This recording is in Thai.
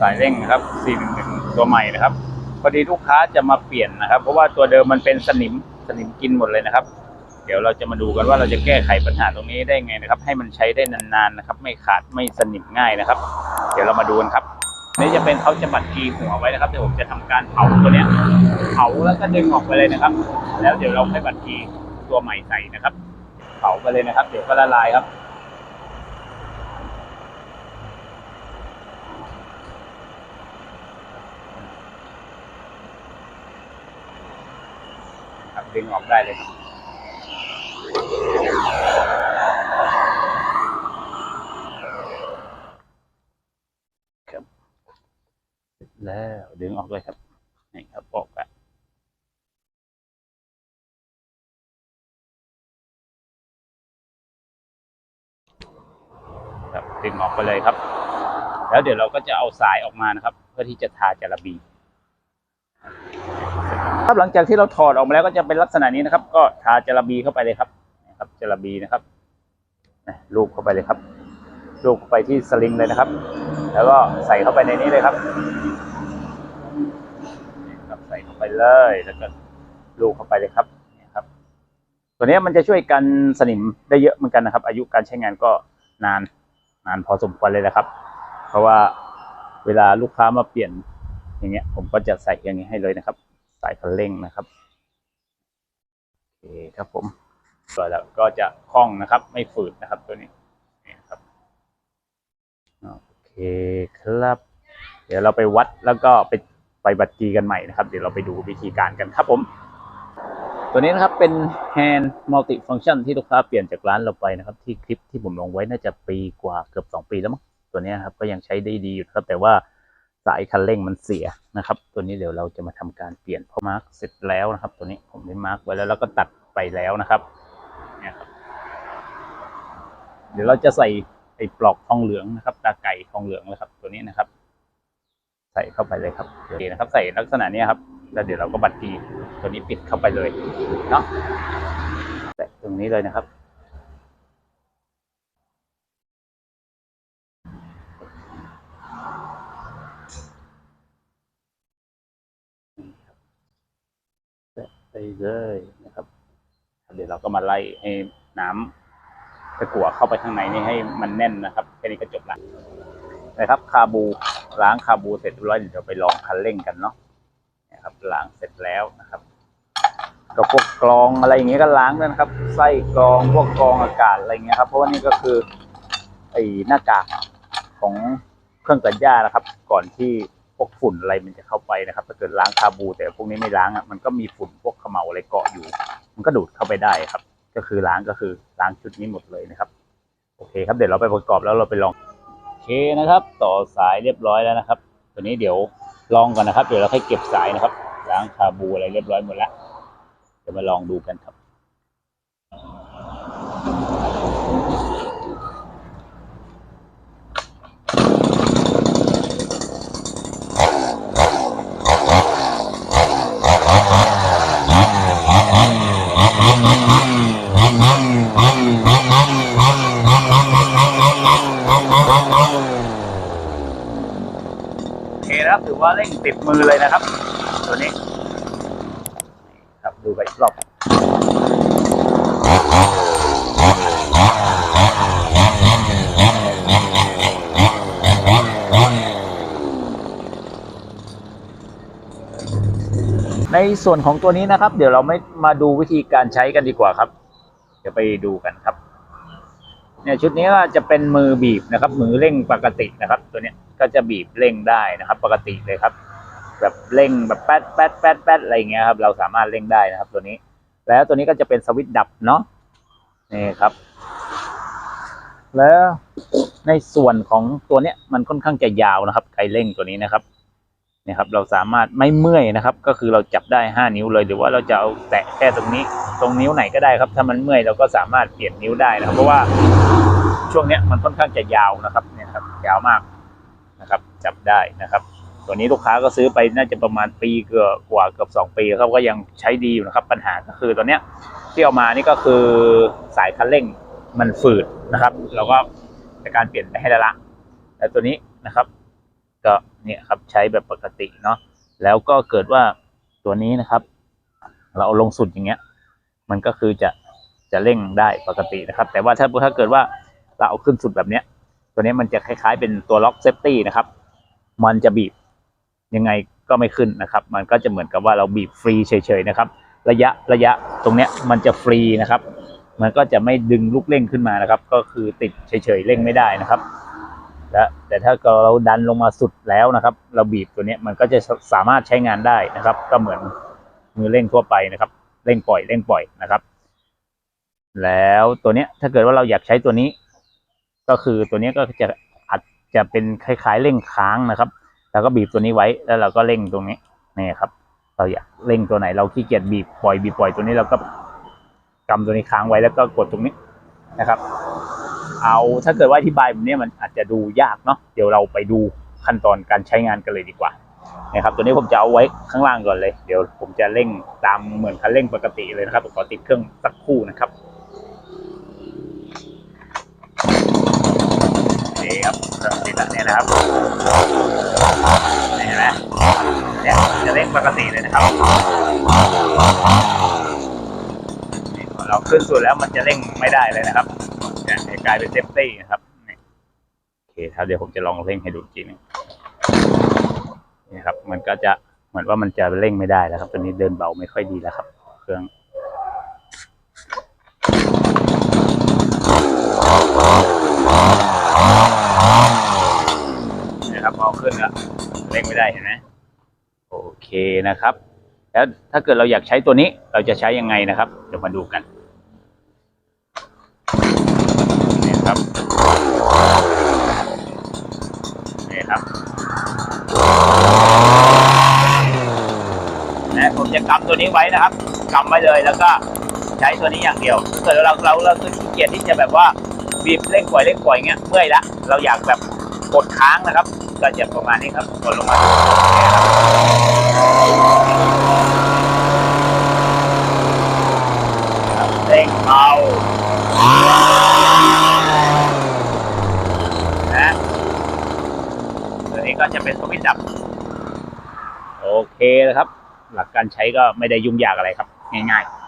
สายเร่งนะครับ 411 ตัวใหม่นะครับ พอดีลูกค้าจะมาเปลี่ยนนะครับ เพราะว่าตัวเดิมมันเป็นสนิม สนิมกินหมดเลยนะครับ เดี๋ยวเราจะมาดูกันว่าเราจะแก้ไขปัญหาตรงนี้ได้ไงนะครับ ให้มันใช้ได้นานๆนะครับ ไม่ขาด ไม่สนิมง่ายนะครับ เดี๋ยวเรามาดูกันครับนี่จะเป็นเขาจะบัดกีหัวไว้นะครับ เดี๋ยวผมจะทำการเผาตัวเนี้ย เผาแล้วก็ดึงออกไปเลยนะครับ แล้วเดี๋ยวเราให้บัดกีตัวใหม่ใส่นะครับ เผาไปเลยนะครับ เดี๋ยวก็ละลายครับ ดึงออกได้เลยครับครับแล้วดึงออกเลยครับนี่ครับออกแล้วครับดึงออกไปเลยครับ แล้วเดี๋ยวเราก็จะเอาสายออกมานะครับ เพื่อที่จะทาจาระบี ครับหลังจากที่เราถอดออกมาแล้วก็จะเป็นลักษณะนี้นะครับ ก็ทาจาระบีเข้าไปเลยครับนะครับจาระบีนะครับลูบเข้าไปเลยครับลูบไปที่สลิงเลยนะครับ แล้วก็ใส่เข้าไปในนี้เลยครับนะครับใส่เข้าไปเลยแล้วก็ลูบเข้าไปเลยครับนี่ครับ ตัวนี้มันจะช่วยกันสนิมได้เยอะเหมือนกันนะครับ อายุการใช้งานก็นานนานพอสมควรเลยนะครับ เพราะว่าเวลาลูกค้ามาเปลี่ยนอย่างเงี้ย ผมก็จะใส่อย่างนี้ให้เลยนะครับ สายคันเร่งนะครับโอเคครับผมก็แล้วก็จะคล่องนะครับ ไม่ฝืดนะครับตัวนี้นี่ครับโอเคครับ เดี๋ยวเราไปวัดแล้วก็ไปไปบัตรจีกันใหม่นะครับ เดี๋ยวเราไปดูวิธีการกันครับผมตัวนี้นะครับเป็น hand multi function ที่ลูกค้าเปลี่ยนจากร้านเราไปนะครับ ที่คลิปที่ผมลงไว้น่าจะปีกว่าเกือบสองปีแล้วมั้งตัวนี้ครับก็ยังใช้ได้ดีอยู่ครับแต่ว่า สายคันเร่งมันเสียนะครับ ตัวนี้เดี๋ยวเราจะมาทำการเปลี่ยนพอมาร์กเสร็จแล้วนะครับ ตัวนี้ผมได้มาร์กไว้แล้วแล้วก็ตัดไปแล้วนะครับเนี่ยครับ เดี๋ยวเราจะใส่ไอ้ปลอกทองเหลืองนะครับ ตาไก่ทองเหลืองนะครับ ตัวนี้นะครับ ใส่เข้าไปเลยครับโอเคนะครับ ใส่ลักษณะนี้ครับ แล้วเดี๋ยวเราก็บัดทีตัวนี้ปิดเข้าไปเลยเนาะแตะตรงนี้เลยนะครับ ไปเลยนะครับเดี๋ยวเราก็มาไล่ให้น้ำตะกั่วเข้าไปข้างในนี่ให้มันแน่นนะครับแค่นี้ก็จบละนะครับ คาบูล้างคาบูเสร็จเรียบร้อยเดี๋ยวไปลองคันเร่งกันเนาะนะครับล้างเสร็จแล้วนะครับก็พวกกรองอะไรอย่างเงี้ยก็ล้างด้วยนะครับ ไส้กรองพวกกรองอากาศอะไรเงี้ยครับ เพราะว่านี่ก็คือไอ้หน้ากากของเครื่องตัดหญ้านะครับ ก่อนที่ พวกฝุ่นอะไรมันจะเข้าไปนะครับ ถ้าเกิดล้างคาบู แต่พวกนี้ไม่ล้างอะมันก็มีฝุ่นพวกเขมเหลาอะไรเกาะอยู่ มันก็ดูดเข้าไปได้ครับ ก็คือล้างก็คือล้างชุดนี้หมดเลยนะครับ โอเคครับเดี๋ยวเราไปประกอบแล้วเราไปลองโอเคนะครับ ต่อสายเรียบร้อยแล้วนะครับ ตัวนี้เดี๋ยวลองก่อนนะครับ เดี๋ยวเราค่อยเก็บสายนะครับ ล้างคาบูอะไรเรียบร้อยหมดแล้วเดี๋ยวมาลองดูกันครับ โอเคนะครับถือ ว่าเร่งติดมือเลยนะครับ ตัวนี้ครับดูไปรอบในส่วนของตัวนี้นะครับ เดี๋ยวเราไม่มาดูวิธีการใช้กันดีกว่าครับ เดี๋ยวไปดูกันครับเนี่ยชุดนี้ก็จะเป็นมือบีบนะครับ มือเร่งปกตินะครับ ตัวเนี้ย ก็จะบีบเร่งได้นะครับ ปกติเลยครับ แบบเร่งแบบแป๊ดแป๊ดแป๊ดแป๊ดอะไรเงี้ยครับ เราสามารถเร่งได้นะครับ ตัวนี้ แล้วตัวนี้ก็จะเป็นสวิตช์ดับเนาะนี่ครับ แล้วในส่วนของตัวเนี้ยมันค่อนข้างจะยาวนะครับไกเร่งตัวนี้นะครับเนี่ยครับ เราสามารถไม่เมื่อยนะครับ ก็คือเราจับได้ห้านิ้วเลยหรือว่าเราจะเอาแตะแค่ตรงนี้ ตรงนิ้วไหนก็ได้ครับ ถ้ามันเมื่อยเราก็สามารถเปลี่ยนนิ้วได้นะครับ เพราะว่าช่วงเนี้ยมันค่อนข้างจะยาวนะครับเนี่ยครับ ยาวมาก จับได้นะครับ ตัวนี้ลูกค้าก็ซื้อไปน่าจะประมาณปีเกือบกว่าเกือบสองปีเขาก็ยังใช้ดีอยู่นะครับปัญหาก็คือตัวเนี้ยที่เอามานี่ก็คือสายคันเร่งมันฝืดนะครับ เราก็ในการเปลี่ยนไปให้ละละแต่ตัวนี้นะครับ ก็เนี่ยครับใช้แบบปกติเนาะแล้วก็เกิดว่าตัวนี้นะครับ เราเอาลงสุดอย่างเงี้ย มันก็คือจะจะเร่งได้ปกตินะครับ แต่ว่าถ้าถ้าเกิดว่าเราเอาขึ้นสุดแบบเนี้ย ตัวนี้มันจะคล้ายๆเป็นตัวล็อกเซฟตี้นะครับ มันจะบีบยังไงก็ไม่ขึ้นนะครับ มันก็จะเหมือนกับว่าเราบีบฟรีเฉยๆนะครับ ระยะระยะตรงเนี้ยมันจะฟรีนะครับ มันก็จะไม่ดึงลูกเร่งขึ้นมานะครับ ก็คือติดเฉยๆเร่งไม่ได้นะครับและแต่ถ้าเราดันลงมาสุดแล้วนะครับ เราบีบตัวเนี้ยมันก็จะสามารถใช้งานได้นะครับ ก็เหมือนมือเร่งทั่วไปนะครับ เร่งปล่อยเร่งปล่อยนะครับ แล้วตัวเนี้ยถ้าเกิดว่าเราอยากใช้ตัวนี้ ก็คือตัวเนี้ยก็จะ จะเป็นคล้ายๆเร่งค้างนะครับ แล้วก็บีบตัวนี้ไว้แล้วเราก็เร่งตรงนี้นี่ครับ เราอยากเร่งตัวไหน เราขี้เกียจบีบปล่อยบีบปล่อยตัวนี้เราก็กำตัวนี้ค้างไว้แล้วก็กดตรงนี้นะครับ เอาถ้าเกิดว่าอธิบายแบบนี้มันอาจจะดูยากเนาะเดี๋ยวเราไปดูขั้นตอนการใช้งานกันเลยดีกว่านะครับตัวนี้ผมจะเอาไว้ข้างล่างก่อนเลย เดี๋ยวผมจะเร่งตามเหมือนคันเร่งปกติเลยนะครับผมขอติดเครื่องสักคู่นะครับนี่ครับ เครื่องติดล้วเนี่ยนะครับเห็นไหมเนี่ยจะเร่งปกติเลยนะครับเราขึ้นสุดแล้วมันจะเร่งไม่ได้เลยนะครับเนี่ยให้กลายเป็นเซฟตี้นะครับโอเคครับเดี๋ยวผมจะลองเร่งให้ดูอีกทีหนึงนี่ครับ มันก็จะเหมือนว่ามันจะเร่งไม่ได้แล้วครับตอนนี้เดินเบาไม่ค่อยดีแล้วครับ เครื่องนี่ครับพอ ขึ้นแล้วเร่งไม่ได้เห็นไหมโอเคนะครับ แล้วถ้าเกิดเราอยากใช้ตัวนี้เราจะใช้ยังไงนะครับ เดี๋ยวมาดูกันนี่ครับนี่ครับนะผมจะกำตัวนี้ไว้นะครับกำไว้เลยแล้วก็ใช้ตัวนี้อย่างเดียวถ้าเกิดเราเราเราคือขี้เกียจที่จะแบบว่าบีบเร่งปล่อยเร่งปล่อยเงี้ยเมื่อยละเราอยากแบบกดค้างนะครับ ก็จะประมาณนี้ครับกดลงมาเนี่ยครับเร่งเบานะตัวนี้ก็จะเป็นสวิตช์ดับ โอเคนะครับ หลักการใช้ก็ไม่ได้ยุ่งยากอะไรครับ ง่ายๆ